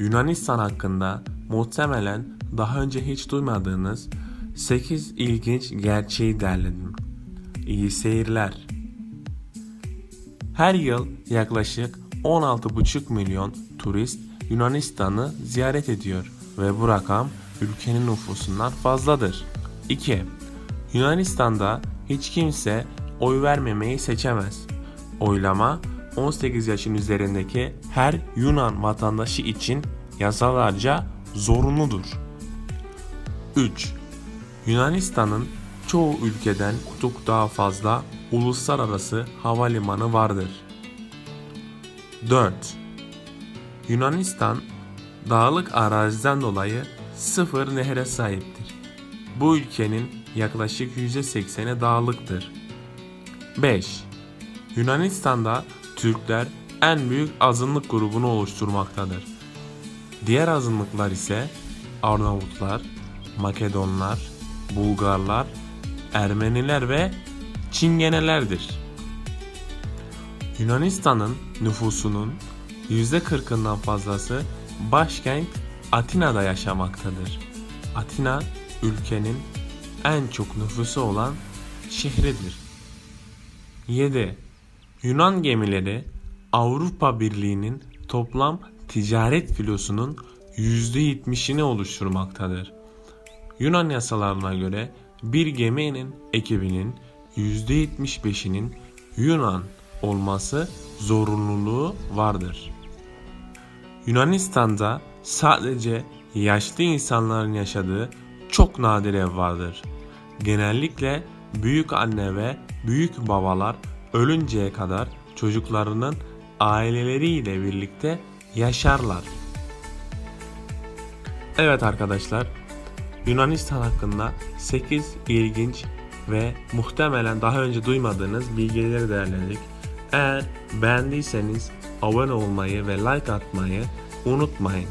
Yunanistan hakkında muhtemelen daha önce hiç duymadığınız 8 ilginç gerçeği derledim. İyi seyirler. Her yıl yaklaşık 16,5 milyon turist Yunanistan'ı ziyaret ediyor ve bu rakam ülkenin nüfusundan fazladır. 2. Yunanistan'da hiç kimse oy vermemeyi seçemez. Oylama 18 yaşın üzerindeki her Yunan vatandaşı için yasalarca zorunludur. 3. Yunanistan'ın çoğu ülkeden çok daha fazla uluslararası havalimanı vardır. 4. Yunanistan dağlık araziden dolayı sıfır nehre sahiptir. Bu ülkenin yaklaşık %80'i dağlıktır. 5. Yunanistan'da Türkler en büyük azınlık grubunu oluşturmaktadır. Diğer azınlıklar ise Arnavutlar, Makedonlar, Bulgarlar, Ermeniler ve Çingenelerdir. Yunanistan'ın nüfusunun %40'ından fazlası başkent Atina'da yaşamaktadır. Atina ülkenin en çok nüfusu olan şehridir. 7. Yunan gemileri Avrupa Birliği'nin toplam ticaret filosunun %70'ini oluşturmaktadır. Yunan yasalarına göre bir geminin ekibinin %75'inin Yunan olması zorunluluğu vardır. Yunanistan'da sadece yaşlı insanların yaşadığı çok nadir ev vardır. Genellikle büyük anne ve büyük babalar ölünceye kadar çocuklarının aileleriyle birlikte yaşarlar. Evet arkadaşlar, Yunanistan hakkında 8 ilginç ve muhtemelen daha önce duymadığınız bilgileri değerlendirdik. Eğer beğendiyseniz abone olmayı ve like atmayı unutmayın.